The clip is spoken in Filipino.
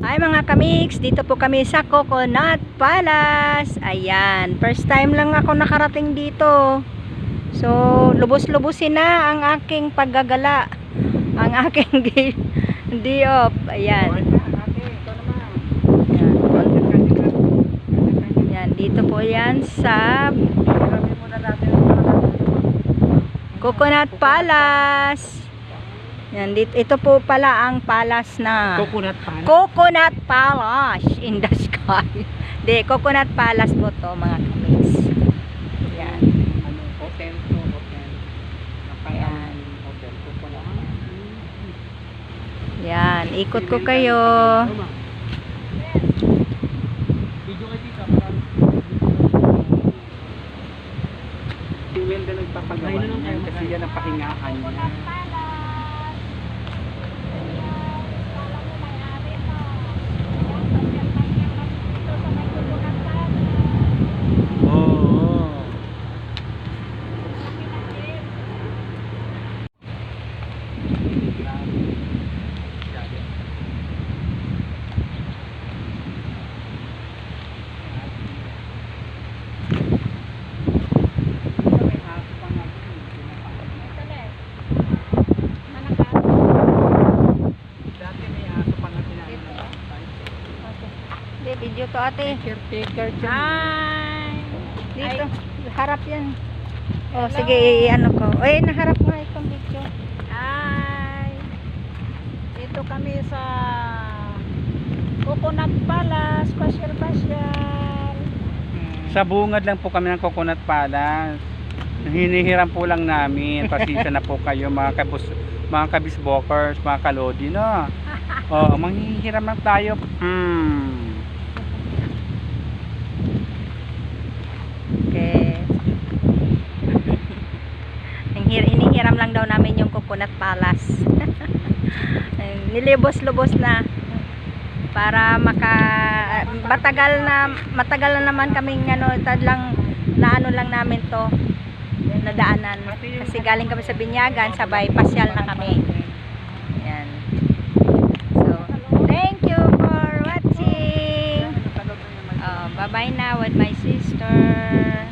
Hi mga kamiks, dito po kami sa Coconut Palace. Ayan, first time lang ako nakarating dito. So, lubos-lubusin na ang aking paggagala. Ang aking diop. Ayan. Ayan. Ayan, dito po yan sa Coconut Palace. Yan, dito, ito po pala ang palace na Coconut pan. Coconut Palace in the sky. Di, Coconut Palace po to mga kamiks. Yan. ano, hotel to hotel. Ayan. Hotel Coconut. Yan, ikot ko kayo. Video kayo dito. parang- Si Wendell nagpapagawa niyan kasi yan ang pahingahan niya. Di, video to ate. Caretaker siya. Hi! Dito, harap yan. Oh, sige, ano ko. Oy, naharap nga itong video. Hi! Dito kami sa Coconut Palace, pasyal-pasyal. Sa bungad lang po kami ng Coconut Palace. Hinihiram po lang namin. Pasensya na po kayo mga kabus mga kabisbokers, mga kalodi, no? Oo, manghihiram lang tayo. Hmm. Hinihir- Inihiram lang daw namin yung Coconut Palace. Nilibos-lubos na. Para maka matagal na matagal na naman kaming ano tad lang na ano lang namin to nadaanan. Kasi galing kami sa Binyagan sabay pasyal na kami. Yan so thank you for watching. Oh, bye bye na with my sister